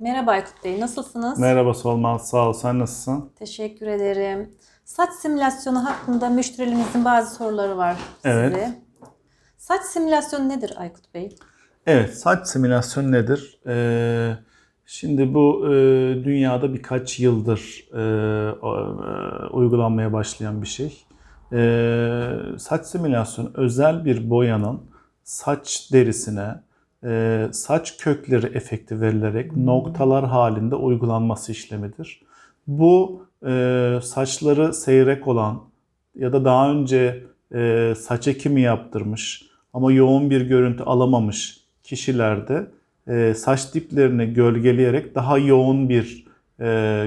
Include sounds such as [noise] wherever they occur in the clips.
Merhaba Aykut Bey, nasılsınız? Merhaba Solmaz, sağ ol. Sen nasılsın? Teşekkür ederim. Saç simülasyonu hakkında müşterilerimizin bazı soruları var Evet. size. Saç simülasyonu nedir Aykut Bey? Evet, saç simülasyonu nedir? Ee, şimdi bu e, dünyada birkaç yıldır e, o- e, uygulanmaya başlayan bir şey. Ee, saç simülasyonu özel bir boyanın saç derisine e, saç kökleri efekti verilerek noktalar halinde uygulanması işlemidir. Bu e, saçları seyrek olan ya da daha önce e, saç ekimi yaptırmış ama yoğun bir görüntü alamamış kişilerde e, saç diplerini gölgeleyerek daha yoğun bir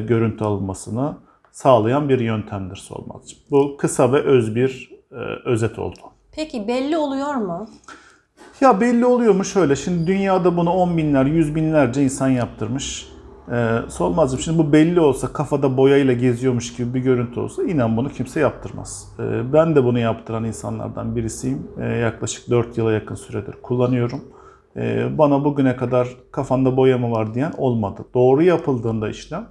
görüntü alınmasını sağlayan bir yöntemdir Solmazcığım. Bu kısa ve öz bir özet oldu. Peki belli oluyor mu? Ya belli oluyor mu şöyle, şimdi dünyada bunu on binler, yüz binlerce insan yaptırmış. Ee, Solmazcığım şimdi bu belli olsa, kafada boyayla geziyormuş gibi bir görüntü olsa inan bunu kimse yaptırmaz. Ee, ben de bunu yaptıran insanlardan birisiyim. Ee, yaklaşık 4 yıla yakın süredir kullanıyorum. Ee, bana bugüne kadar kafanda boya mı var diyen olmadı. Doğru yapıldığında işlem,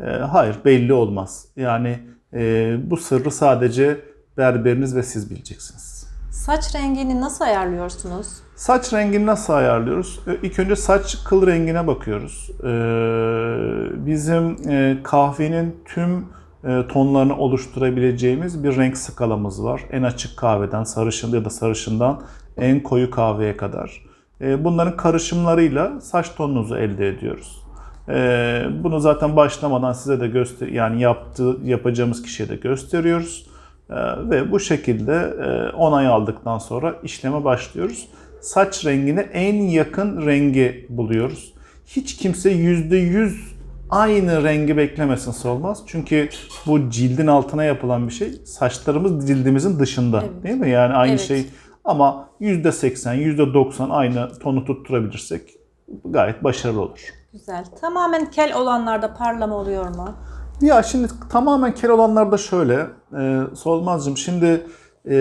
e, hayır belli olmaz. Yani e, bu sırrı sadece berberiniz ve siz bileceksiniz. Saç rengini nasıl ayarlıyorsunuz? Saç rengini nasıl ayarlıyoruz? Ee, İlk önce saç kıl rengine bakıyoruz. Ee, Bizim e, kahvenin tüm e, tonlarını oluşturabileceğimiz bir renk skalamız var. En açık kahveden, sarışın ya da sarışından en koyu kahveye kadar. Ee, Bunların karışımlarıyla saç tonunuzu elde ediyoruz. Bunu zaten başlamadan size de göster yani yaptığı yapacağımız kişiye de gösteriyoruz. Ee, ve bu şekilde e, onay aldıktan sonra işleme başlıyoruz. Saç rengine en yakın rengi buluyoruz. Hiç kimse %100 aynı rengi beklemesin olmaz. Çünkü bu cildin altına yapılan bir şey. Saçlarımız cildimizin dışında Evet. değil mi? Yani aynı Evet. şey ama %80, %90 aynı tonu tutturabilirsek gayet başarılı olur. Güzel. Tamamen kel olanlarda parlama oluyor mu? Ya şimdi tamamen kel olanlarda şöyle, e, Solmazcığım şimdi e,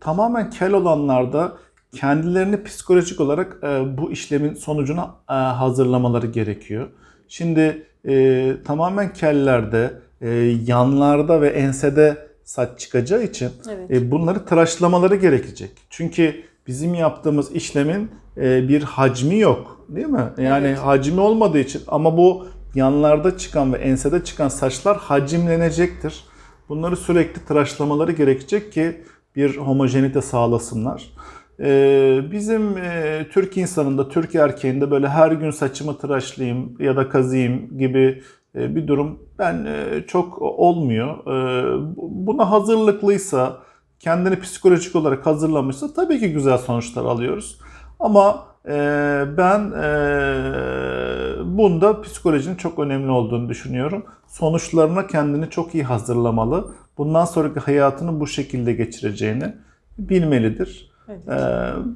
tamamen kel olanlarda kendilerini psikolojik olarak e, bu işlemin sonucuna e, hazırlamaları gerekiyor. Şimdi e, tamamen kellerde e, yanlarda ve ensede saç çıkacağı için Evet. e, bunları tıraşlamaları gerekecek. Çünkü bizim yaptığımız işlemin e, bir hacmi yok değil mi? Yani Evet. hacmi olmadığı için ama bu yanlarda çıkan ve ensede çıkan saçlar hacimlenecektir. Bunları sürekli tıraşlamaları gerekecek ki bir homojenite sağlasınlar. Ee, bizim e, Türk insanında, Türk erkeğinde böyle her gün saçımı tıraşlayayım ya da kazıyım gibi e, bir durum ben e, çok olmuyor. E, buna hazırlıklıysa, kendini psikolojik olarak hazırlamışsa tabii ki güzel sonuçlar alıyoruz. Ama ben e, bunda psikolojinin çok önemli olduğunu düşünüyorum. Sonuçlarına kendini çok iyi hazırlamalı. Bundan sonraki hayatını bu şekilde geçireceğini bilmelidir. Evet. E,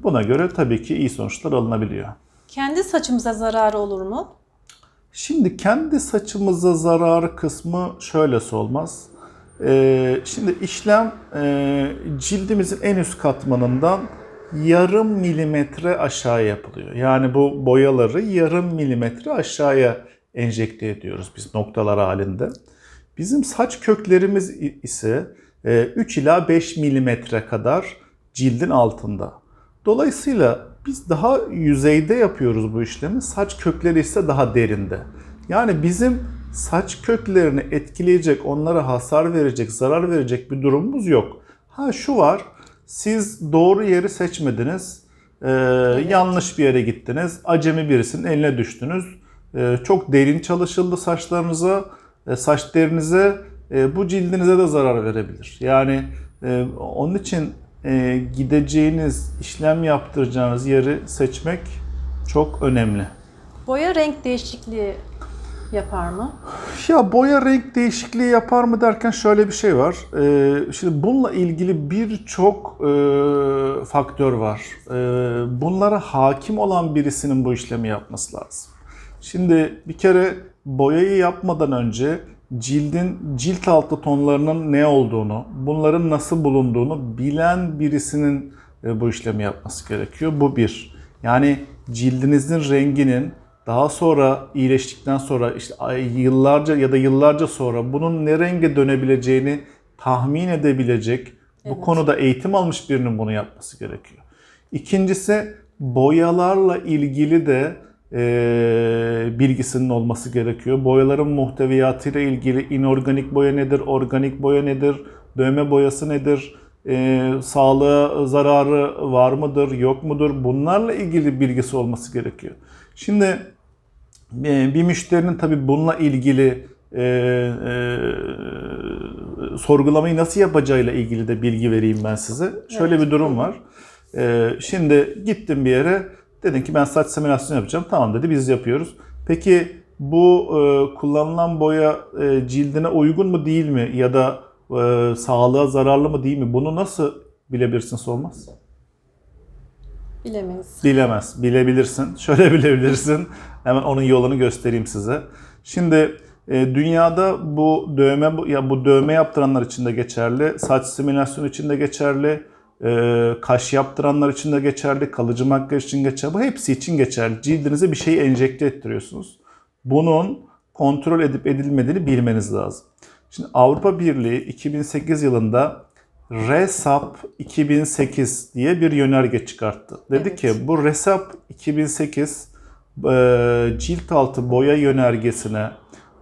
buna göre tabii ki iyi sonuçlar alınabiliyor. Kendi saçımıza zararı olur mu? Şimdi kendi saçımıza zararı kısmı şöyle olmaz. Ee, şimdi işlem e, cildimizin en üst katmanından yarım milimetre aşağı yapılıyor. Yani bu boyaları yarım milimetre aşağıya enjekte ediyoruz biz noktalar halinde. Bizim saç köklerimiz ise e, 3 ila 5 milimetre kadar cildin altında. Dolayısıyla biz daha yüzeyde yapıyoruz bu işlemi. Saç kökleri ise daha derinde. Yani bizim saç köklerini etkileyecek, onlara hasar verecek, zarar verecek bir durumumuz yok. Ha şu var, siz doğru yeri seçmediniz, ee, yanlış bir yere gittiniz, acemi birisinin eline düştünüz. Ee, çok derin çalışıldı saçlarınıza, e, saç derinize, e, bu cildinize de zarar verebilir. Yani e, onun için e, gideceğiniz, işlem yaptıracağınız yeri seçmek çok önemli. Boya renk değişikliği yapar mı? Ya boya renk değişikliği yapar mı derken şöyle bir şey var. Ee, şimdi bununla ilgili birçok e, faktör var. Ee, bunlara hakim olan birisinin bu işlemi yapması lazım. Şimdi bir kere boyayı yapmadan önce cildin cilt altı tonlarının ne olduğunu, bunların nasıl bulunduğunu bilen birisinin e, bu işlemi yapması gerekiyor. Bu bir. Yani cildinizin renginin daha sonra iyileştikten sonra işte yıllarca ya da yıllarca sonra bunun ne renge dönebileceğini tahmin edebilecek bu konuda eğitim almış birinin bunu yapması gerekiyor. İkincisi boyalarla ilgili de e, bilgisinin olması gerekiyor. Boyaların muhteviyatıyla ilgili inorganik boya nedir, organik boya nedir, dövme boyası nedir, e, sağlığa zararı var mıdır, yok mudur bunlarla ilgili bilgisi olması gerekiyor. Şimdi e, bir müşterinin tabii bununla ilgili e, e, sorgulamayı nasıl yapacağıyla ilgili de bilgi vereyim ben size. Şöyle Evet. bir durum var. E, şimdi gittim bir yere dedin ki ben saç simülasyonu yapacağım. Tamam dedi biz yapıyoruz. Peki bu e, kullanılan boya e, cildine uygun mu değil mi ya da e, sağlığa zararlı mı değil mi? Bunu nasıl bilebilirsin sormaz? Bilemeyiz. Bilemez. Bilebilirsin. [laughs] Şöyle bilebilirsin. Hemen onun yolunu göstereyim size. Şimdi e, dünyada bu dövme bu- ya bu dövme yaptıranlar için de geçerli, saç simülasyonu için de geçerli, e, kaş yaptıranlar için de geçerli, kalıcı makyaj için geçerli. Bu hepsi için geçerli. Cildinize bir şeyi enjekte ettiriyorsunuz. Bunun kontrol edip edilmediğini bilmeniz lazım. Şimdi Avrupa Birliği 2008 yılında RESAP 2008 diye bir yönerge çıkarttı. Dedi Evet. ki bu RESAP 2008 e, cilt altı boya yönergesine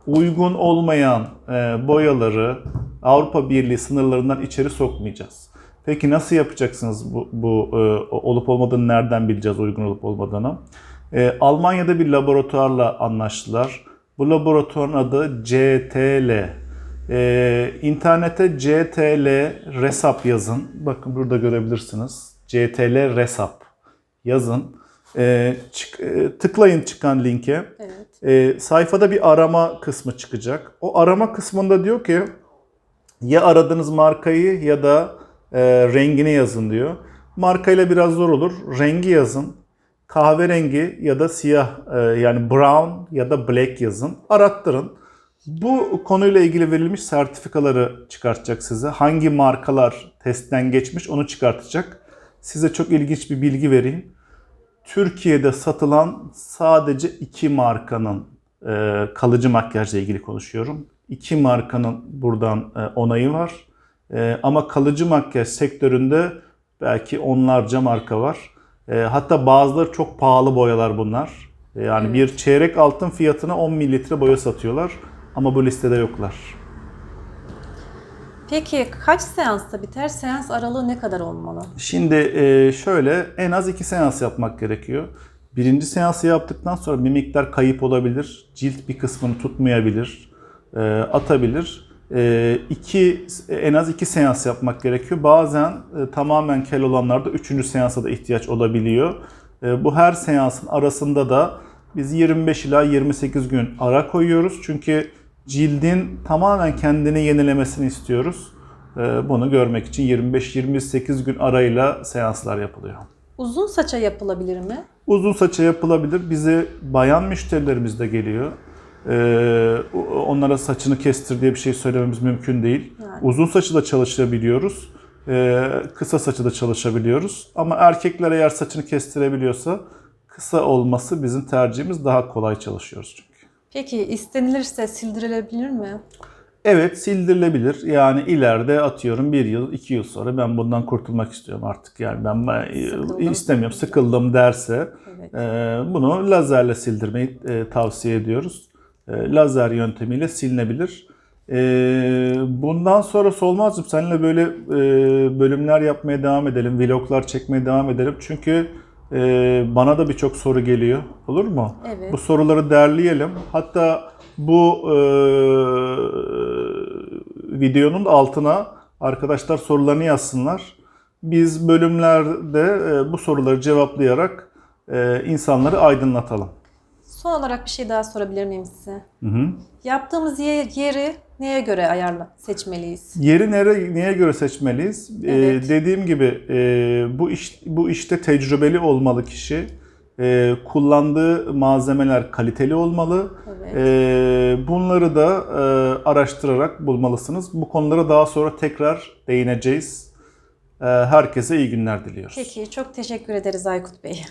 uygun olmayan e, boyaları Avrupa Birliği sınırlarından içeri sokmayacağız. Peki nasıl yapacaksınız bu, bu e, olup olmadığını nereden bileceğiz uygun olup olmadığını? E, Almanya'da bir laboratuvarla anlaştılar. Bu laboratuvarın adı CTL. Ee, internete CTL Resap yazın. Bakın burada görebilirsiniz. CTL Resap yazın. Ee, çık- e, tıklayın çıkan linke. Evet. Ee, sayfada bir arama kısmı çıkacak. O arama kısmında diyor ki ya aradığınız markayı ya da e, rengini yazın diyor. Markayla biraz zor olur. Rengi yazın. Kahverengi ya da siyah e, yani brown ya da black yazın. Arattırın. Bu konuyla ilgili verilmiş sertifikaları çıkartacak size. Hangi markalar testten geçmiş onu çıkartacak. Size çok ilginç bir bilgi vereyim. Türkiye'de satılan sadece iki markanın e, kalıcı makyajla ilgili konuşuyorum. İki markanın buradan e, onayı var. E, ama kalıcı makyaj sektöründe belki onlarca marka var. E, hatta bazıları çok pahalı boyalar bunlar. E, yani Evet. bir çeyrek altın fiyatına 10 mililitre boya satıyorlar. Ama bu listede yoklar. Peki kaç seansta biter? Seans aralığı ne kadar olmalı? Şimdi e, şöyle en az iki seans yapmak gerekiyor. Birinci seansı yaptıktan sonra bir miktar kayıp olabilir. Cilt bir kısmını tutmayabilir. e, atabilir. E, iki, en az iki seans yapmak gerekiyor. Bazen tamamen kel olanlarda üçüncü seansa da ihtiyaç olabiliyor. Bu her seansın arasında da biz 25 ila 28 gün ara koyuyoruz. Çünkü cildin tamamen kendini yenilemesini istiyoruz. E, bunu görmek için 25-28 gün arayla seanslar yapılıyor. Uzun saça yapılabilir mi? Uzun saça yapılabilir. Bize bayan müşterilerimiz de geliyor. Ee, onlara saçını kestir diye bir şey söylememiz mümkün değil. Yani. Uzun saçı da çalışabiliyoruz. Ee, kısa saçı da çalışabiliyoruz. Ama erkekler eğer saçını kestirebiliyorsa kısa olması bizim tercihimiz daha kolay çalışıyoruz. Peki istenilirse sildirilebilir mi? Evet sildirilebilir. Yani ileride atıyorum bir yıl, iki yıl sonra ben bundan kurtulmak istiyorum artık. Yani ben, ben Sıkıldım. istemiyorum, sıkıldım derse Evet. Ee, Bunu lazerle sildirmeyi e, tavsiye ediyoruz. E, Lazer yöntemiyle silinebilir. E, Bundan sonra Solmaz'cığım seninle böyle e, bölümler yapmaya devam edelim, vloglar çekmeye devam edelim. Çünkü e, bana da birçok soru geliyor. Olur mu? Evet. Bu soruları derleyelim. Hatta bu e, videonun altına arkadaşlar sorularını yazsınlar. Biz bölümlerde e, bu soruları cevaplayarak e, insanları aydınlatalım. Son olarak bir şey daha sorabilir miyim size? Hı hı. Yaptığımız ye- yeri neye göre ayarla seçmeliyiz? Yeri nere, neye göre seçmeliyiz? E, Evet. dediğim gibi e, bu iş bu işte tecrübeli olmalı kişi. E, kullandığı malzemeler kaliteli olmalı. Evet. E, bunları da e, araştırarak bulmalısınız. Bu konulara daha sonra tekrar değineceğiz. E, herkese iyi günler diliyoruz. Peki çok teşekkür ederiz Aykut Bey.